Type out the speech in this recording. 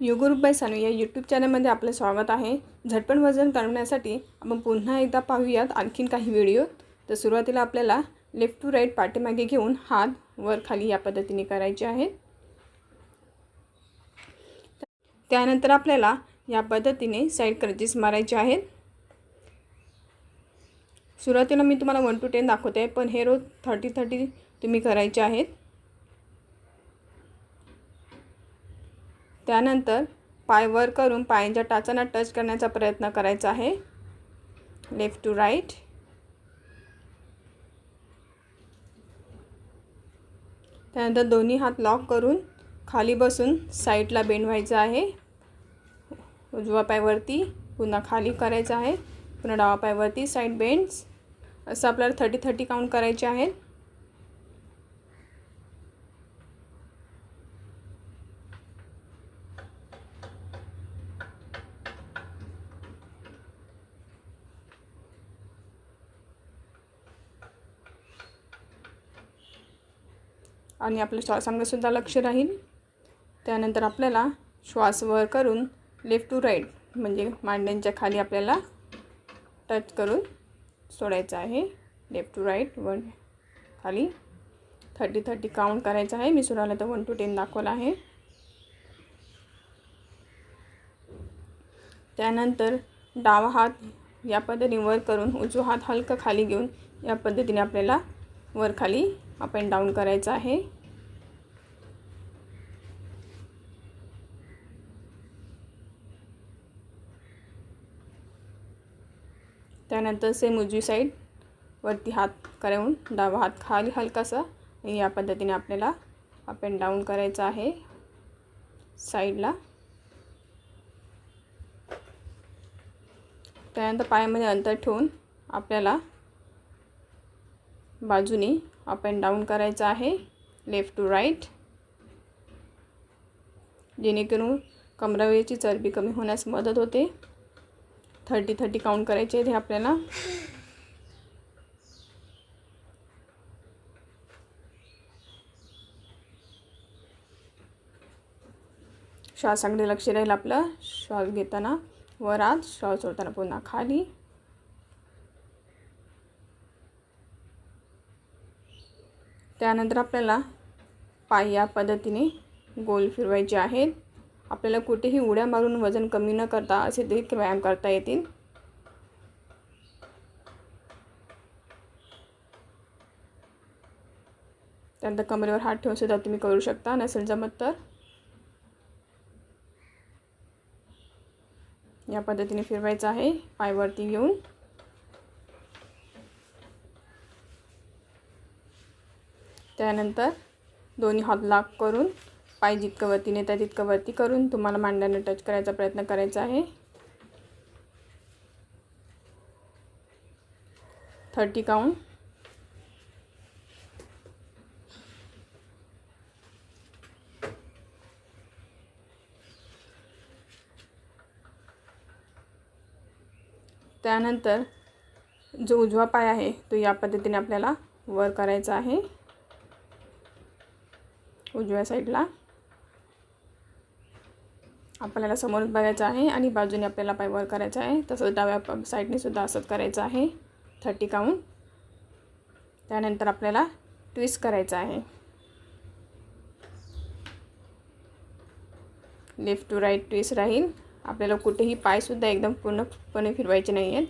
योगरूपबाई सानू या यूट्यूब चॅनलमध्ये आपलं स्वागत आहे. झटपट वजन करण्यासाठी आपण पुन्हा एकदा पाहूयात आणखीन काही व्हिडिओ तर सुरुवातीला आपल्याला लेफ्ट टू राईट पाठीमागे घेऊन हात वर खाली या पद्धतीने करायचे आहेत. त्यानंतर आपल्याला या पद्धतीने साईड क्रचेस मारायचे आहेत. सुरुवातीला मी तुम्हाला वन टू टेन दाखवते पण हे रोज थर्टी थर्टी तुम्ही करायचे आहेत. त्यानंतर पाय वर करून पायांच्या टाचांना टच करण्याचा प्रयत्न करायचा आहे. लेफ्ट टू राईट त्यानंतर दोन्ही हात लॉक करून खाली बसून साईडला बेंड व्हायचं आहे. उजवा पायवरती पुन्हा खाली करायचं आहे. पुन्हा डावा पायवरती साईड बेंड्स असं आपल्याला थर्टी थर्टी काउंट करायचे आहेत. आणि आपलं श्वासांगसुद्धा लक्ष राहील. त्यानंतर आपल्याला श्वास वर करून लेफ्ट टू राईट म्हणजे मांड्यांच्या खाली आपल्याला टच करून सोडायचं आहे. लेफ्ट टू राईट वन खाली थर्टी थर्टी काउंट करायचं आहे. मी सुराला तर वन टू टेन दाखवलं आहे. त्यानंतर डावा हात या पद्धतीने वर करून उजवा हात हलका खाली घेऊन या पद्धतीने आपल्याला वर खाली अप अँड डाऊन करायचं आहे. त्यानंतर सेम उजवी साईड वरती हात करून डावा हात खाली हलकासा आणि या पद्धतीने आपल्याला अप अँड डाऊन करायचं आहे साईडला त्यानंतर पायामध्ये अंतर ठेवून आपल्याला बाजूने अप अँड डाऊन करायचं आहे लेफ्ट टू राईट जेणेकरून कमरावेची चरबी कमी होण्यास मदत होते. थर्टी थर्टी काउंट करायचे आहेत हे आपल्याला. श्वासाकडे लक्ष राहील आपलं. श्वास घेताना वर आत श्वास सोडताना पुन्हा खाली. त्यानंतर आपल्याला पाय या पद्धतीने गोल फिरवायचे आहेत. आपल्याला कुठेही उड्या मारून वजन कमी न करता असे देखील व्यायाम करता येतील. त्यानंतर कमरेवर हात ठेवून सुद्धा तुम्ही करू शकता. नसेल जमत तर. या पद्धतीने फिरवायचं आहे. पायवरती घेऊन. त्यानंतर दोन्ही हात लाक करून पाय जितकं वरती नेता तितकं वरती करून तुम्हाला मांड्यानं टच करायचा प्रयत्न करायचा आहे. थर्टी काउंट त्यानंतर जो उजवा पाय आहे तो या पद्धतीने आपल्याला वर करायचा आहे. उजव्या साईडला. आपल्याला समोरच बघायचं आहे आणि बाजूने आपल्याला पाय वर करायचा आहे. तसंच डाव्या साईडने सुद्धा असंच करायचं आहे. Thirty count. त्यानंतर आपल्याला ट्विस्ट करायचं आहे. लेफ्ट टू राईट ट्विस्ट राहील. आपल्याला कुठेही पायसुद्धा एकदम पूर्णपणे फिरवायचे नाही आहेत